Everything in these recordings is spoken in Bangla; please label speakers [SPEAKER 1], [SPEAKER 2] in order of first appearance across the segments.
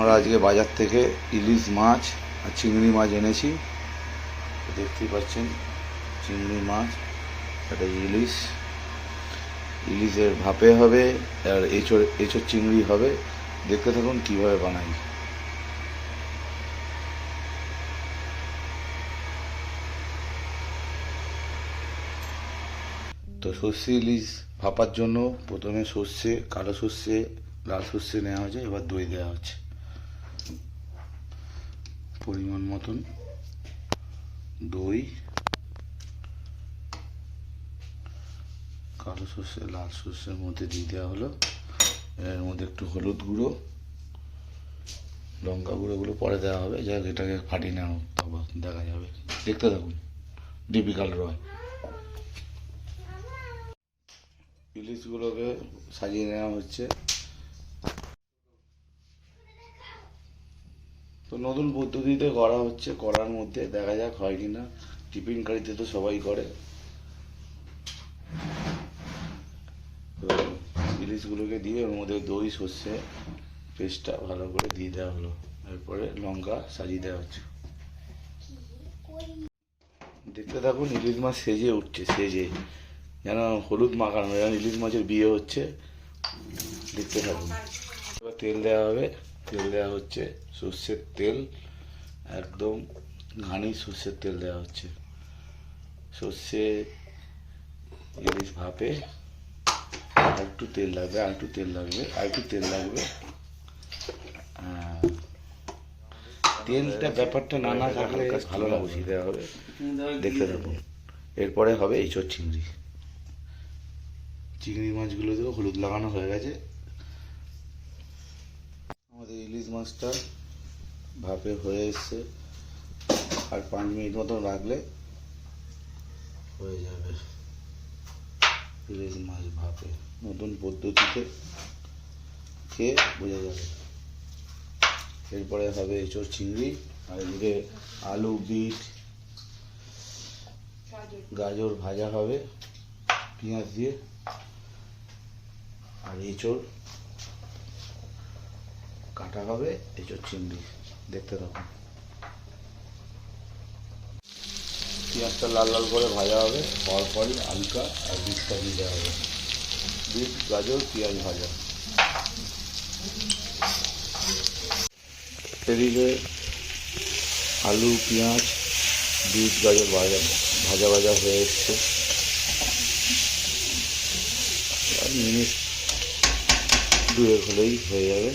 [SPEAKER 1] আমরা আজকে বাজার থেকে ইলিশ মাছ আর চিংড়ি মাছ এনেছি। দেখতেই পাচ্ছেন, চিংড়ি মাছ এটা ইলিশ। ইলিশের ভাপে হবে আর এঁচড় এঁচড় চিংড়ি হবে। দেখতে থাকুন কীভাবে বানাই। তো সর্ষে ইলিশ ভাপার জন্য প্রথমে সর্ষে, কালো সর্ষে, লাল সর্ষে নেওয়া হয়েছে, এবার দই দেওয়া হচ্ছে। পরিমাণ মতন দই, কালো সর্ষে, লাল সর্ষের মধ্যে দিয়ে দেওয়া হলো। এর মধ্যে একটু হলুদ গুঁড়ো, লঙ্কা গুঁড়োগুলো পরে দেওয়া হবে। যাই এটাকে ফাটিয়ে নেওয়া তারপর দেখা যাবে। দেখতে থাকুন ডিপিকাল রয়। ইলিশগুলোকে সাজিয়ে নেওয়া হচ্ছে। তো নতুন পদ্ধতিতে করা হচ্ছে, করার মধ্যে দেখা যাক হয় কি না টিফিন কারিতে তো সবাই করে। তো ইলিশগুলোকে দিয়ে ওর মধ্যে দই, সর্ষে পেস্টটা ভালো করে দিয়ে দেওয়া হলো। এরপরে লঙ্কা সাজিয়ে দেওয়া হচ্ছে। দেখতে থাকুন, ইলিশ মাছ সেজে উঠছে, সেজে। যেন হলুদ মাখানো, যেন ইলিশ মাছের বিয়ে হচ্ছে। দেখতে থাকুন। এবার তেল দেওয়া হবে। তেল দেওয়া হচ্ছে, সর্ষের তেল, একদম ঘানি সর্ষের তেল দেওয়া হচ্ছে। সর্ষে ইলিশ ভাপে একটু তেল লাগবে আর একটু তেল লাগবে আর একটু তেল লাগবে। তেলটা ব্যাপারটা না না থাকলে ভালো না, বুঝিয়ে দেওয়া হবে। দেখতে থাকুন এরপরে হবে এইচোর চিংড়ি। চিংড়ি মাছগুলো দিয়েও হলুদ লাগানো হয়ে গেছে। আমাদের ইলিশ মাছটা ভাপে হয়ে এসছে। আর পাঁচ মিনিট মতন রাখলে হয়ে যাবে ইলিশ মাছ ভাপে। নতুন পদ্ধতিতে খেয়ে বোঝা যাবে। এরপরে হবে এঁচোড় চিংড়ি, আর এদিকে আলু, বিট, গাজর ভাজা হবে, পেঁয়াজ দিয়ে, আর এঁচোড় কাটা হবে এঁচোড় চিংড়ি, দেখতে থাকুন। পেঁয়াজটা লাল লাল করে ভাজা হবে হওয়ার পরই আলুটা আর বিটটা দিয়ে দেওয়া হবে। বিট, গাজর, পেঁয়াজ ভাজা। এদিকে আলু, পেঁয়াজ, বিট, গাজর ভাজা ভাজা ভাজা হয়ে এসছে। মিনিট দুয়েক হলেই হয়ে যাবে।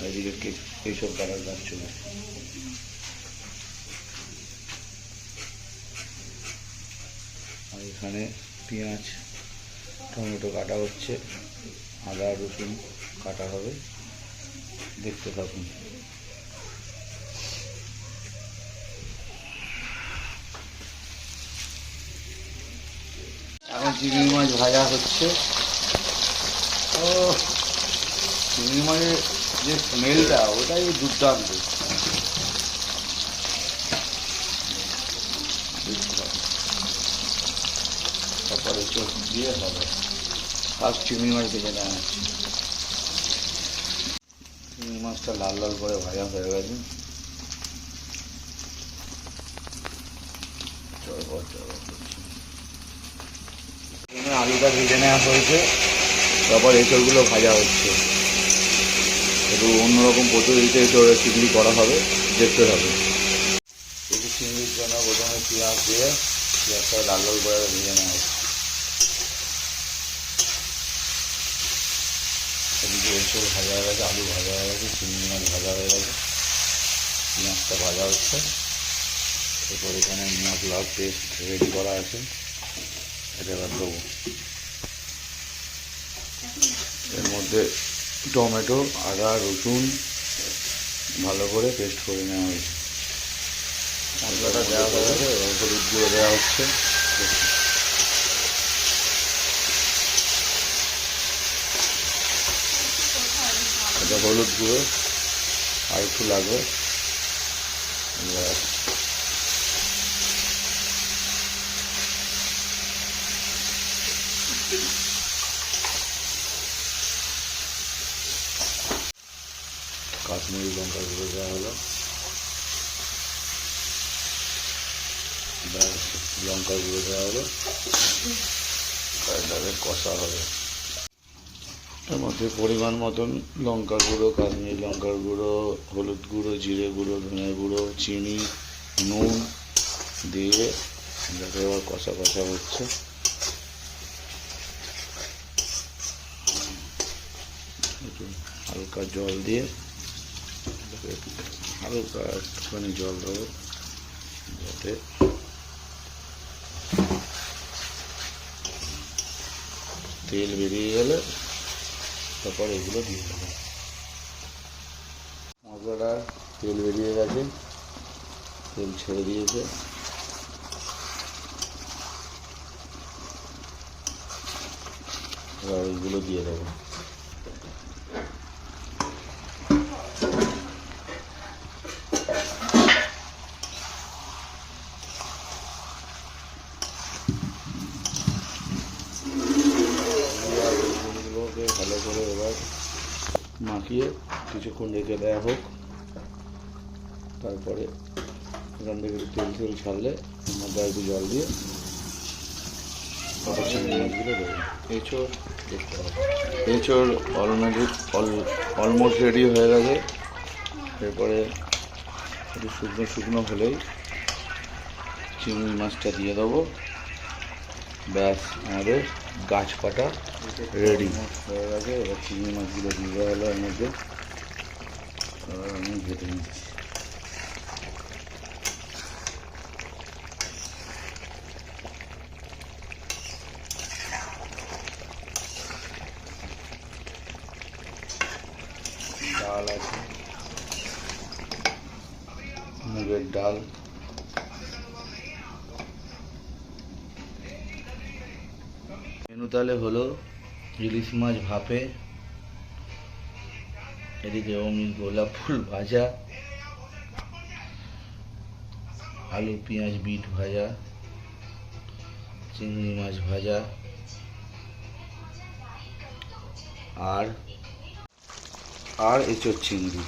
[SPEAKER 1] এদিকে এইসব কাজ চলে আর এখানে পেঁয়াজ, টমেটো কাটা হচ্ছে। আদা, রসুন কাটা হবে। দেখতে থাকুন। এখন চিংড়ি মাছ ভাজা হচ্ছে। ও, চিংড়ি মাছের যে স্মেলটা ওটাই দুর্দান্ত। তারপরে চোখ দিয়ে হবে। ফার্স্ট চিংড়ি মাছ ভেজে নেওয়া হচ্ছে। চিংড়ি মাছটা লাল লাল করে ভাজা হয়ে গেছে। আলুটা ভেজে নেওয়া হয়েছে। তারপর এঁচড়গুলো ভাজা হচ্ছে। একটু অন্যরকম পদ্ধতিতে এঁচড় চিংড়ি করা হবে, দেখতে হবে। একটু চিংড়ির জন্য প্রথমে পেঁয়াজ দিয়ে পেঁয়াজটা লাল করে ভেজে নেওয়া এদিকে এঁচড় ভাজা হয়ে গেছে, আলু ভাজা হয়ে গেছে, চিংড়ি মাছ ভাজা হয়ে গেছে। পেঁয়াজটা ভাজা হচ্ছে। এরপর এখানে মশলা পেস্ট রেডি করা আছে। এটা এবার দেবো। এর মধ্যে টমেটো, আদা, রসুন ভালো করে পেস্ট করে নেওয়া হয়েছে। মশলাটা দেওয়া হয়ে এবার হলুদ গুঁড়ো দেওয়া হচ্ছে। এটা হলুদ গুঁড়ো আর একটু লাগবে। এবার কাশ্মীরি লঙ্কা গুঁড়ো দেওয়া হলো। লঙ্কা গুঁড়ো দেওয়া হলো। এটাকে কষা হবে। এর মধ্যে পরিমাণ মতন লঙ্কা গুঁড়ো, কাশ্মীরি লঙ্কার গুঁড়ো, হলুদ গুঁড়ো, জিরে গুঁড়ো, ধনে গুঁড়ো, চিনি, নুন দিয়ে এটাকে আবার কষা কষা হচ্ছে। হালকা জল দিয়ে হালকা একটুখানি জল দেবো। যাতে তেল বেরিয়ে গেলে তারপর এগুলো দিয়ে দেবো। মশলাটা তেল বেরিয়ে গেছে। তেল ছেড়ে দিয়েছে। এবার ওইগুলো দিয়ে দেবো এগুলোকে ভালো করে এবার মাখিয়ে কিছুক্ষণ রেখে দেওয়া হোক। তারপরে এখান থেকে তেল তেল ছাড়লে মধ্যে একটু জল দিয়ে মাছগুলো দেবো। এঁচড় দেখতে হবে। এঁচড় অলরেডি অলমোস্ট রেডি হয়ে গেছে। এরপরে একটু শুকনো শুকনো হলেই চিংড়ি মাছটা দিয়ে দেবো। ব্যাস, আমাদের গাছ পাটা রেডি হয়ে গেছে এবার চিংড়ি মাছগুলো দিয়ে হলো এর মধ্যে আমি নিচ্ছি ডাল আছে। মুগের ডাল। মেনু তাহলে হলো ইলিশ মাছ ভাপে, এদিকে অমিল গোলাপ ফুল ভাজা, আলু, পেঁয়াজ, বিট ভাজা, চিংড়ি মাছ ভাজা, আর আর এঁচোর চিংড়ি।